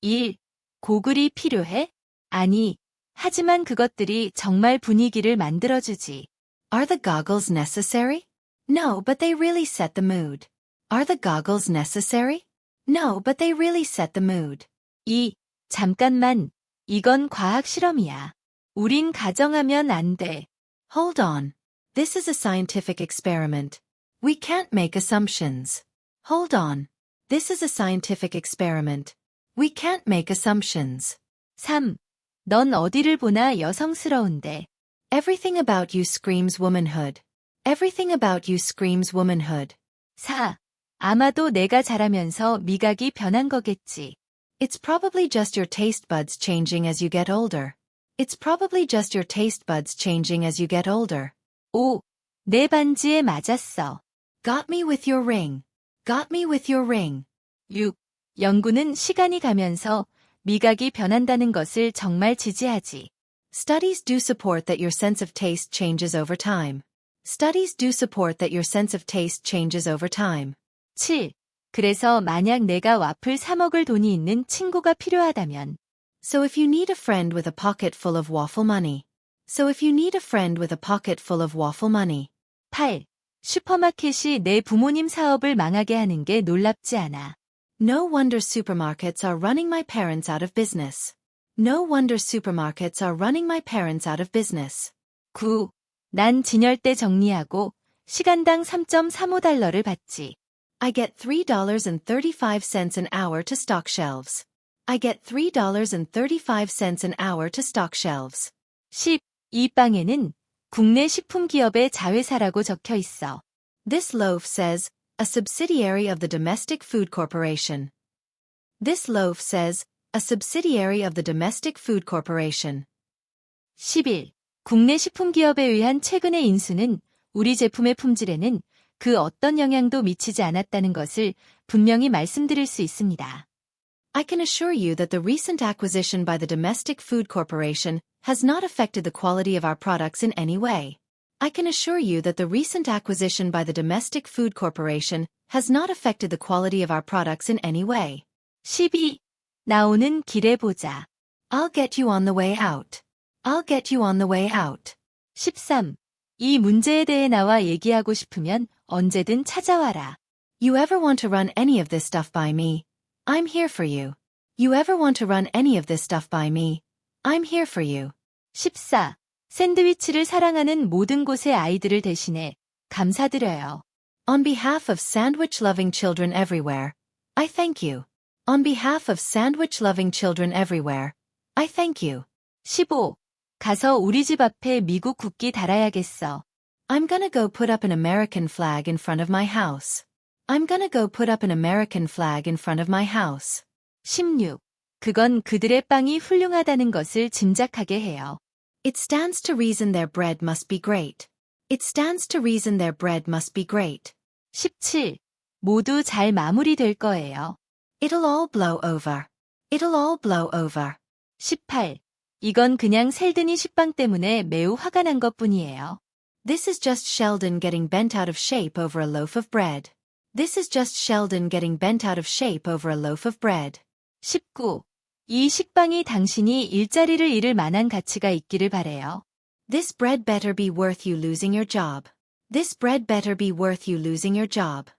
1. 고글이 필요해? 아니, 하지만 그것들이 정말 분위기를 만들어주지. Are the goggles necessary? No, but they really set the mood. Are the goggles necessary? No, but they really set the mood. 2. 잠깐만, 이건 과학 실험이야. 우린 가정하면 안 돼. Hold on. This is a scientific experiment. We can't make assumptions. Hold on. This is a scientific experiment. We can't make assumptions. 3. 넌 어디를 보나 여성스러운데. Everything about you screams womanhood. Everything about you screams womanhood. 4. 아마도 내가 자라면서 미각이 변한 거겠지. It's probably just your taste buds changing as you get older. It's probably just your taste buds changing as you get older. 5. 내 반지에 맞았어. Got me with your ring. Got me with your ring. 6. 연구는 시간이 가면서 미각이 변한다는 것을 정말 지지하지. Studies do support that your sense of taste changes over time. Studies do support that your sense of taste changes over time. 7. 그래서 만약 내가 와플 사 먹을 돈이 있는 친구가 필요하다면 So if you need a friend with a pocket full of waffle money. So if you need a friend with a pocket full of waffle money. 8. 슈퍼마켓이 내 부모님 사업을 망하게 하는 게 놀랍지 않아. No wonder supermarkets are running my parents out of business. No wonder supermarkets are running my parents out of business. 9. 난 진열대 정리하고 시간당 3.35달러를 받지. I get $3.35 an hour to stock shelves. I get $3.35 an hour to stock shelves. 10. 이 빵에는 국내 식품 기업의 자회사라고 적혀 있어. This loaf says, a subsidiary of the Domestic Food Corporation. This loaf says, a subsidiary of the Domestic Food Corporation. 11. 국내 식품 기업에 의한 최근의 인수는 우리 제품의 품질에는 그 어떤 영향도 미치지 않았다는 것을 분명히 말씀드릴 수 있습니다. I can assure you that the recent acquisition by the Domestic Food Corporation has not affected the quality of our products in any way. I can assure you that the recent acquisition by the Domestic Food Corporation has not affected the quality of our products in any way. 12. 나오는 길에 보자. I'll get you on the way out. I'll get you on the way out. 13. 이 문제에 대해 나와 얘기하고 싶으면 언제든 찾아와라. You ever want to run any of this stuff by me? I'm here for you. You ever want to run any of this stuff by me? I'm here for you. 14. 샌드위치를 사랑하는 모든 곳의 아이들을 대신해 감사드려요. On behalf of sandwich-loving children everywhere, I thank you. On behalf of sandwich-loving children everywhere, I thank you. 15. 가서 우리 집 앞에 미국 국기 달아야겠어. I'm gonna go put up an American flag in front of my house. I'm gonna go put up an American flag in front of my house. 16. 그건 그들의 빵이 훌륭하다는 것을 짐작하게 해요. It stands to reason their bread must be great. It stands to reason their bread must be great. 17. 모두 잘 마무리될 거예요. It'll all blow over. It'll all blow over. 18. 이건 그냥 셀드니 식빵 때문에 매우 화가 난 것뿐이에요. This is just Sheldon getting bent out of shape over a loaf of bread. This is just Sheldon getting bent out of shape over a loaf of bread. 19. 이 식빵이 당신이 일자리를 잃을 만한 가치가 있기를 바래요. This bread better be worth you losing your job. This bread better be worth you losing your job.